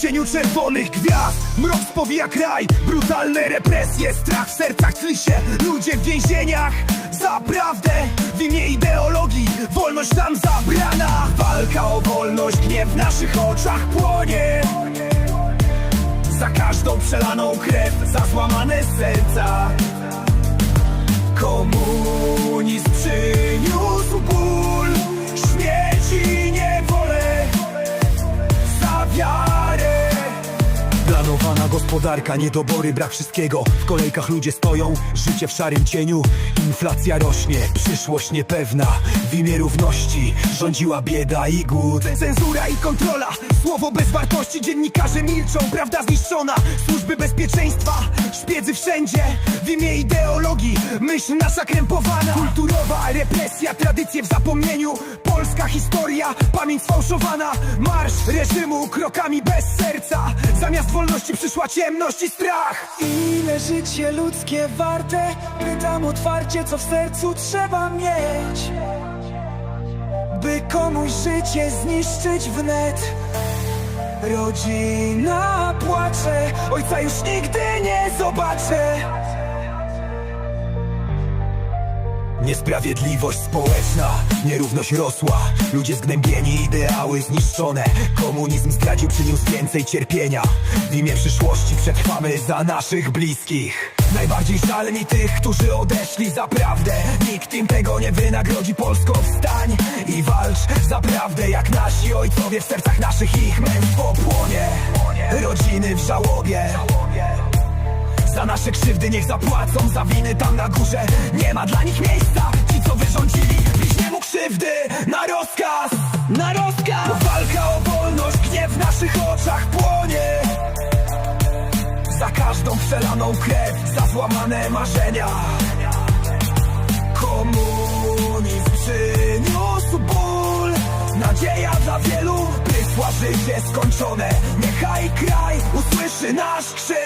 Cieniu czerwonych gwiazd. Mrok spowija kraj Brutalne represje Strach w sercach tli się. Ludzie w więzieniach Za prawdę W imię ideologii. Wolność nam zabrana Walka o wolność Gniew w naszych oczach płonie. Za każdą przelaną krew Za złamane serca. Komunizm gospodarka, niedobory, brak wszystkiego. W kolejkach ludzie stoją, życie w szarym cieniu. Inflacja rośnie, przyszłość niepewna. W imię równości rządziła bieda i głód. Cenzura i kontrola, słowo bez wartości. Dziennikarze milczą, prawda zniszczona. Służby bezpieczeństwa, szpiedzy wszędzie. W imię ideologii, myśl nasza krępowana. Kulturowa represja, tradycje w zapomnieniu. Polska historia, pamięć sfałszowana. Marsz reżimu krokami bez serca Zamiast wolności przyszła ciemność i strach. Ile życie ludzkie warte? Pytam otwarcie, co w sercu trzeba mieć By komuś życie zniszczyć wnet. Rodzina płacze, ojca już nigdy nie zobaczę Niesprawiedliwość społeczna, nierówność rosła. Ludzie zgnębieni, ideały zniszczone. Komunizm zdradził, przyniósł więcej cierpienia. W imię przyszłości przetrwamy za naszych bliskich. Najbardziej żal mi tych, którzy odeszli za prawdę. Nikt im tego nie wynagrodzi. Polsko wstań i walcz za prawdę. Jak nasi ojcowie w sercach naszych ich męstwo płonie. Rodziny w żałobie za nasze krzywdy niech zapłacą Za winy tam na górze. Nie ma dla nich miejsca. Ci co wyrządzili bliźniemu krzywdy. Na rozkaz Na rozkaz. Walka o wolność Gniew w naszych oczach płonie. Za każdą przelaną krew Za złamane marzenia. Komunizm przyniósł ból. Nadzieja dla wielu Prysła życie skończone. Niechaj kraj usłyszy nasz krzyk